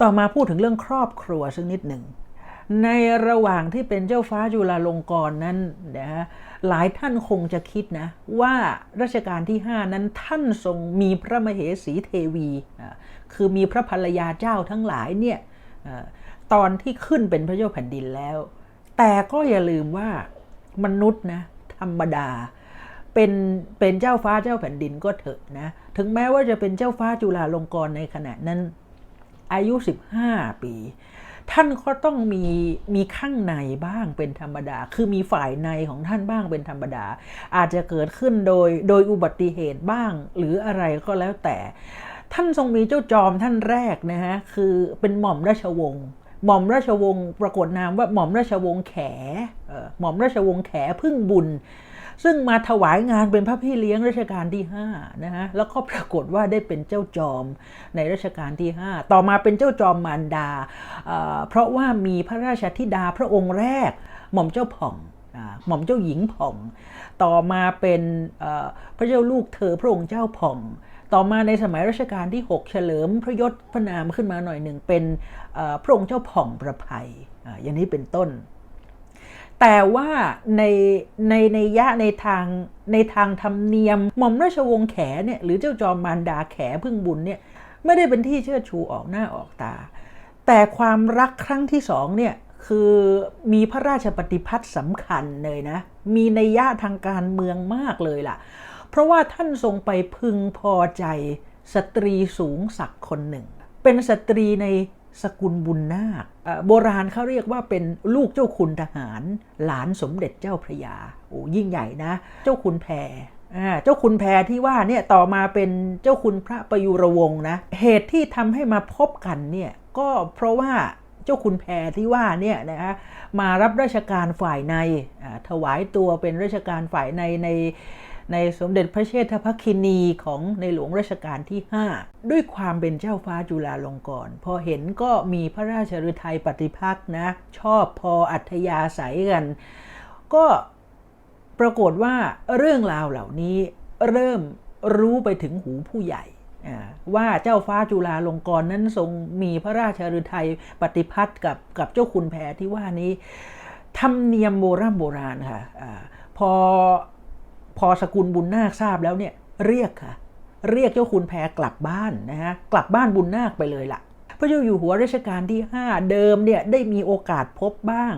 ต่อมาพูดถึงเรื่องครอบครัวสักนิดหนึ่ง ในระหว่างที่เป็นเจ้าฟ้าจุฬาลงกรณ์นั้นนะฮะหลายท่านคงจะคิดนะ ว่ารัชกาลที่ 5 นั้นท่านทรงมีพระมเหสีเทวี คือมีพระภรรยาเจ้าทั้งหลายเนี่ยตอนที่ขึ้นเป็นพระเจ้าแผ่นดินแล้ว แต่ก็อย่าลืมว่ามนุษย์นะธรรมดาเป็นเป็นเจ้าฟ้าเจ้าแผ่นดินก็เถอะนะ ถึงแม้ว่าจะเป็นเจ้าฟ้าจุฬาลงกรณ์ในขณะนั้น อายุ 15 ปี ท่านก็ต้องมีมีข้างในบ้างเป็นธรรมดา คือมีฝ่ายในของท่านบ้างเป็นธรรมดา อาจจะเกิดขึ้นโดยโดยอุบัติเหตุบ้าง หรืออะไรก็แล้วแต่ ท่านทรงมีเจ้าจอมท่านแรกนะฮะคือเป็นหม่อมราชวงศ์หม่อมราชวงศ์ปรากฏนามว่าหม่อมราชวงศ์แขหม่อมราชวงศ์แขพึ่งบุญ ซึ่งมาถวายงานเป็นพระพี่เลี้ยงรัชกาลที่5นะฮะแล้วก็ปรากฏว่าได้เป็นเจ้าจอมในรัชกาลที่ 5 ต่อมาเป็นเจ้าจอมมารดาเเพราะว่ามีพระราชธิดาพระองค์แรก หม่อมเจ้าผ่องหม่อมเจ้าหญิงผ่อง ต่อมาเป็นพระเจ้าลูกเธอพระองค์เจ้าผ่อง ต่อมาในสมัยรัชกาลที่ 6 เฉลิมพระยศพระนามขึ้นมาหน่อยหนึ่งเป็นพระองค์เจ้าผ่องประภัยอย่างนี้เป็นต้น แต่ว่าในในในยะในทางในทางธรรมเนียมหม่อมราชวงศ์แขเนี่ยหรือเจ้าจอมมารดาแขพึ่งบุญเนี่ยไม่ได้เป็นที่เชิดชูออกหน้าออกตา แต่ความรักครั้งที่สองเนี่ยคือมีพระราชปฏิพัติสำคัญเลยนะ มีในยยะทางการเมืองมากเลยล่ะ เพราะว่าท่านทรงไปพึงพอใจสตรีสูงศักดิ์คนหนึ่ง เป็นสตรีใน สกุลบุญนาคโบราณเขาเรียกว่าเป็นลูกเจ้าคุณทหาร หลานสมเด็จเจ้าพระยาโอ้ยิ่งใหญ่นะ เจ้าคุณแพรอ่เจ้าคุณแพรที่ว่าเนี่ยต่อมาเป็นเจ้าคุณพระประยุรวงศ์นะเหตุที่ทำให้มาพบกันเนี่ยก็เพราะว่าเจ้าคุณแพรที่ว่าเนี่ยนะคะมารับราชการฝ่ายในถวายตัวเป็นราชการฝ่ายในใน ในสมเด็จพระเชษฐพคินีของในหลวงรัชกาลที่ 5 ด้วยความเป็นเจ้าฟ้าจุฬาลงกรณ์พอเห็นก็มีพระราชฤทัยปฏิพักษ์นะ ชอบพออัธยาศัยกัน ก็ปรากฏว่าเรื่องราวเหล่านี้เริ่มรู้ไปถึงหูผู้ใหญ่ว่าเจ้าฟ้าจุฬาลงกรณ์นั้นทรงมีพระราชฤทัยปฏิพัติกับกับเจ้าคุณแพรที่ว่านี้ธรรมเนียมโบราณโบราณค่ะอพอพ อสกุลบุญนาคทราบแล้วเนี่ยเรียกค่ะ เรียกเจ้าคุณแพรกลับบ้านนะฮะกลับบ้านบุญนาคไปเลยล่ะ พระเจ้าอยู่หัวรัชกาลที่ 5 เดิมเนี่ยได้มีโอกาสพบบ้าง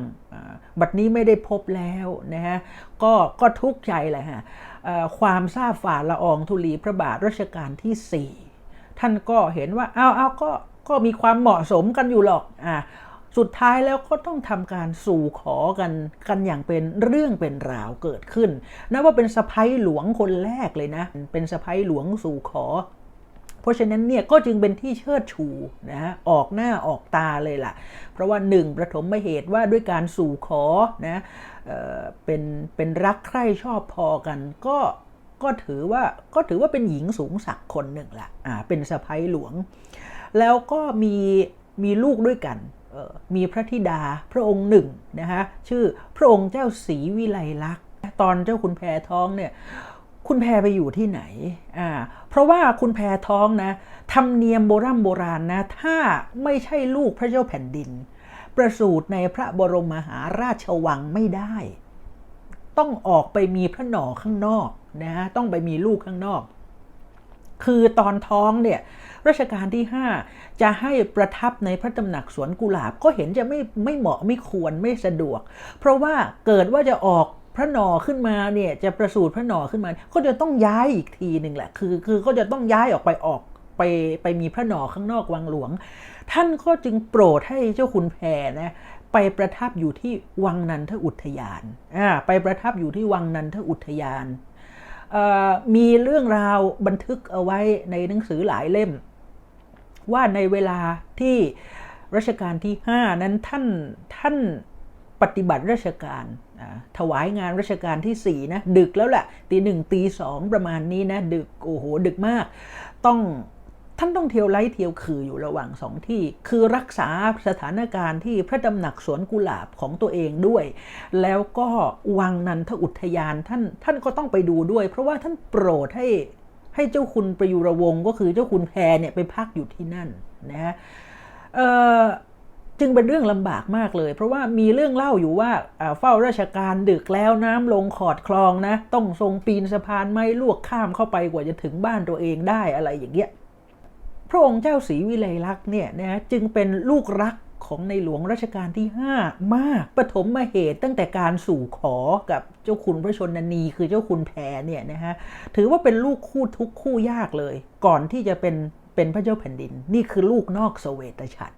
บัดนี้ไม่ได้พบแล้วนะฮะก็ก็ทุกข์ใจแหละฮะความทราบฝ่าละอองธุลีพระบาทรัชกาลที่ 4 ท่านก็เห็นว่าเอาเอาก็ก็มีความเหมาะสมกันอยู่หรอกอ่า สุดท้ายแล้วก็ต้องทำการสู่ขอกันกันอย่างเป็นเรื่องเป็นราวเกิดขึ้นนับว่าเป็นสะพ้ยหลวงคนแรกเลยนะ เป็นสะพ้ยหลวงสู่ขอ เพราะฉะนั้นเนี่ยก็จึงเป็นที่เชิดชูนะออกหน้าออกตาเลยล่ะ เพราะว่าหนึ่งประถมเหตุว่าด้วยการสู่ขอนะเอเป็นเป็นรักใคร่ชอบพอกันก็ก็ถือว่าก็ถือว่าเป็นหญิงสูงศักดิ์คนหนึ่งละอ่าเป็นสะพ้ยหลวง แล้วก็มีมีลูกด้วยกัน มีพระธิดาพระองค์หนึ่งนะคะชื่อพระองค์เจ้าศรีวิไลลักษณ์ตอนเจ้าคุณแพรท้องเนี่ยคุณแพรไปอยู่ที่ไหนอ่าเพราะว่าคุณแพรท้องนะธรรมเนียมโบราณโบราณนะถ้าไม่ใช่ลูกพระเจ้าแผ่นดิน ประสูติในพระบรมมหาราชวังไม่ได้ ต้องออกไปมีพระหน่อข้างนอกนะฮะต้องไปมีลูกข้างนอก คือตอนท้องเนี่ยรัชกาลที่ 5 จะให้ประทับในพระตำหนักสวนกุหลาบก็เห็นจะไม่ไม่เหมาะไม่ควรไม่สะดวก เพราะว่าเกิดว่าจะออกพระหนอขึ้นมาเนี่ยจะประสูติพระหนอขึ้นมา ก็จะต้องย้ายอีกทีหนึ่งแหละคือคือก็จะต้องย้ายออกไปออกไปไปมีพระหนอข้างนอกวังหลวง ท่านก็จึงโปรดให้เจ้าคุณแพรนะไปประทับอยู่ที่วังนันทอุทยานอ่าไปประทับอยู่ที่วังนันทอุทยาน มีเรื่องราวบันทึกเอาไว้ในหนังสือหลายเล่ม ว่าในเวลาที่รัชกาลที่ 5 นั้นท่านท่านปฏิบัติราชการถวายงานรัชกาลที่4นะดึกแล้วแหละตีหนึ่งตีสองประมาณนี้นะดึกโอ้โหดึกมาก ต้องานต้องเที่ยวไล่เที่ยวคืออยู่ระหว่างสองที่ คือรักษาสถานการณ์ที่พระตำหนักสวนกุหลาบของตัวเองด้วย แล้วก็วังนันทอุทยานท่านท่านก็ต้องไปดูด้วย เพราะว่าท่านโปรดให้ให้เจ้าคุณประยุรวงศ์ก็คือเจ้าคุณแพรเนี่ยไปพักอยู่ที่นั่นนะฮะจึงเป็นเรื่องลำบากมากเลย เพราะว่ามีเรื่องเล่าอยู่ว่าเฝ้าราชการดึกแล้วน้ำลงขอดคลองนะ ต้องทรงปีนสะพานไม้ลวกข้ามเข้าไปกว่าจะถึงบ้านตัวเองได้อะไรอย่างเงี้ย ระองค์เจ้าศรีวิไลลักษณ์เนี่ยนะจึงเป็นลูกรักของในหลวงรัชกาลที่ 5 มากปฐมมาเหตุตั้งแต่การสู่ขอกับเจ้าคุณพระชนนี คือเจ้าคุณแพรเนี่ยนะฮะถือว่าเป็นลูกคู่ทุกคู่ยากเลย ก่อนที่จะเป็นเป็นพระเจ้าแผ่นดิน นี่คือลูกนอกเสวตฉัตร